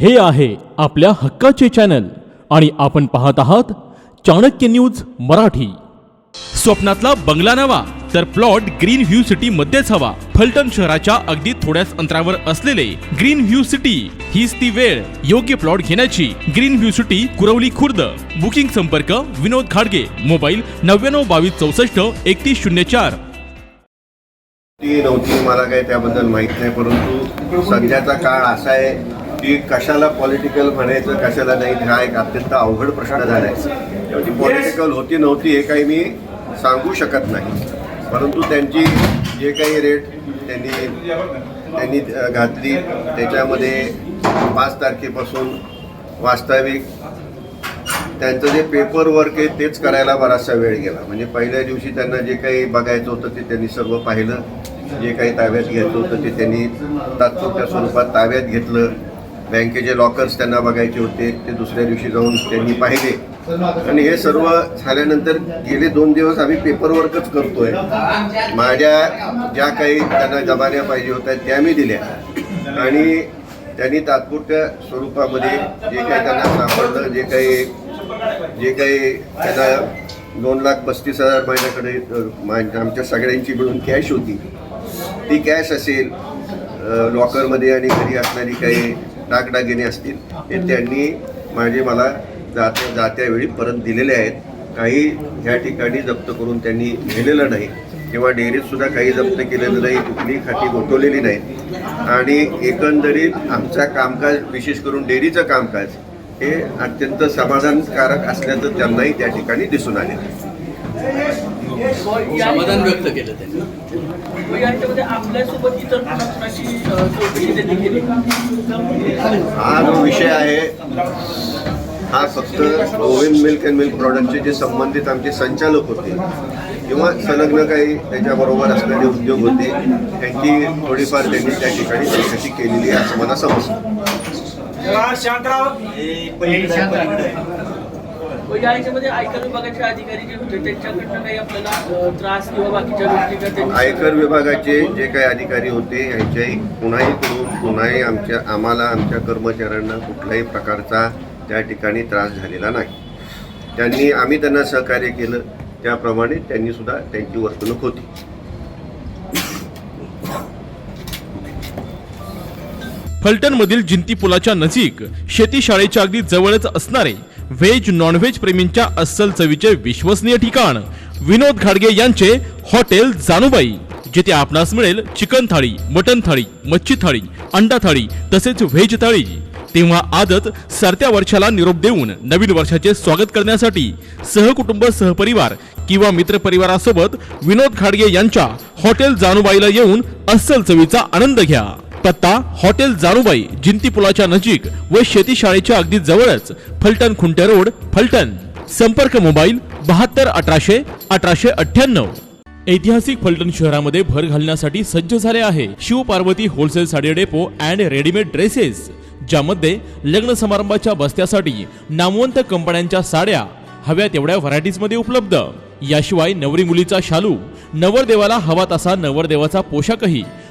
हे आहे आपल्या हक्काचे चॅनल आणि आपण पाहत आहात चाणक्य न्यूज मराठी. स्वप्नातला बंगला नवा तर प्लॉट ग्रीन व्ह्यू सिटी मध्येच हवा. फलटण शहराच्या अगदी थोड्याच अंतरावर असलेले ग्रीन व्ह्यू सिटी हीच ती वेळ योग्य प्लॉट घेण्याची. Green view city Kuravali Khurd. Booking संपर्क विनोद खाडगे. मोबाईल नव्याण्णव बावीस चौसष्ट एकतीस शून्य चार. ती नव्हती मला काही त्याबद्दल माहीत नाही परंतु सध्याचा काळ असा आहे की कशाला पॉलिटिकल म्हणायचं कशाला नाही हा एक अत्यंत अवघड प्रश्न झाला आहे ती पॉलिटिकल होती नव्हती हे काही मी सांगू शकत नाही. परंतु त्यांची जे काही रेट त्यांनी त्यांनी घातली त्याच्यामध्ये पाच तारखेपासून वास्तविक त्यांचं जे पेपर वर्क आहे तेच करायला बराचसा वेळ गेला. म्हणजे पहिल्या दिवशी त्यांना जे काही बघायचं होतं ते त्यांनी सर्व पाहिलं. जे काही ताब्यात घ्यायचं होतं ते त्यांनी तात्पुरत्या स्वरूपात ताब्यात घेतलं. बँकेचे लॉकर्स त्यांना बघायचे होते ते दुसऱ्या दिवशी जाऊन त्यांनी पाहिले. आणि हे सर्व झाल्यानंतर गेले दोन दिवस आम्ही पेपरवर्कच करतोय. माझ्या ज्या काही त्यांना जबान्या पाहिजे होत्या त्या मी दिल्या. आणि त्यांनी तात्पुरत्या स्वरूपामध्ये जे काही त्यांना सापडलं जे काही जे काही त्यांना दोन लाख पस्तीस हजार महिन्याकडे आमच्या सगळ्यांची मिळून कॅश होती. ती कॅश असेल लॉकरमध्ये आणि घरी असणारी काही दागदागिने असतील हे. त्यांनी माझे मला जात्या जात्यावेळी परत दिलेले आहेत. काही ह्या ठिकाणी जप्त करून त्यांनी नेलेलं नाही. किंवा डेअरीत सुद्धा काही जप्त केलेलं नाही कुठली खाती गोठवलेली नाही. आणि एकंदरीत आमचा कामकाज विशेष करून डेअरीचं कामकाज हे अत्यंत समाधानकारक असल्याचं त्यांनाही त्या ठिकाणी दिसून आले. समाधान व्यक्त केलं त्यांनी. व यांच्यामध्ये आपल्यासोबत इतर कुणाची अ, चौकशी त्यांनी केली हा जो विषय आहे हा फक्त गोविंद मिल्क अँड मिल्क प्रॉडक्टचे जे संबंधित आमचे संचालक होते किंवा संलग्न काही त्याच्याबरोबर असणारे उद्योग होते त्यांची थोडीफार त्यांनी त्या ठिकाणी चौकशी केलेली आहे असं मला समजतं. या याच्यामध्ये आयकर विभागाचे अधिकारी जे होते त्यांच्याकडनं काही आपल्याला अ, त्रास किंवा बाकीच्या गोष्टी का त्यांनी आयकर विभागाचे जे काही अधिकारी होते यांच्याही कुणाही कडून कुणाही आमच्या आम्हाला आमच्या कर्मचाऱ्यांना कुठल्याही प्रकारचा त्या ठिकाणी त्रास झालेला नाही. त्यांनी आम्ही त्यांना सहकार्य केलं. त्याप्रमाणे त्यांनी सुद्धा त्यांची वर्तणूक होती. फलटण मधील जिंती पुलाच्या नजीक शेती शाळेच्या अगदी जवळच असणारे व्हेज नॉनव्हेज प्रेमींच्या अस्सल चवीचे विश्वसनीय ठिकाण. विनोद घाडगे यांचे हॉटेल जानुबाई जिथे आपणास मिळेल चिकन थाळी मटन थाळी मच्छी थाळी अंडा थाळी तसेच व्हेज थाळी. तेव्हा आदत सरत्या वर्षाला निरोप देऊन नवीन वर्षाचे स्वागत करण्यासाठी सहकुटुंब सहपरिवार किंवा मित्रपरिवारासोबत विनोद खाडगे यांच्या हॉटेल जानुबाईला येऊन अस्सल चवीचा आनंद घ्या. पत्ता हॉटेल जाणूबाई जिंती पुलाच्या नजीक व शेती शाळेच्या अगदी जवळच फलटण खुंटे रोड फलटण. संपर्क मोबाईल बहात्तर अठराशे अठराशे अठ्ठ्याण्णव. ऐतिहासिक फलटण शहरामध्ये भर घालण्यासाठी सज्ज झाले आहे Shivparvati wholesale sari depot and readymade dresses ज्यामध्ये लग्न समारंभाच्या बस्त्यासाठी नामवंत कंपन्यांच्या साड्या हव्या तेवढ्या व्हरायटीजमध्ये उपलब्ध. याशिवाय नवरी मुलीचा शालू नवरदेवाला हवा तसा नवरदेवाचा पोशाखही.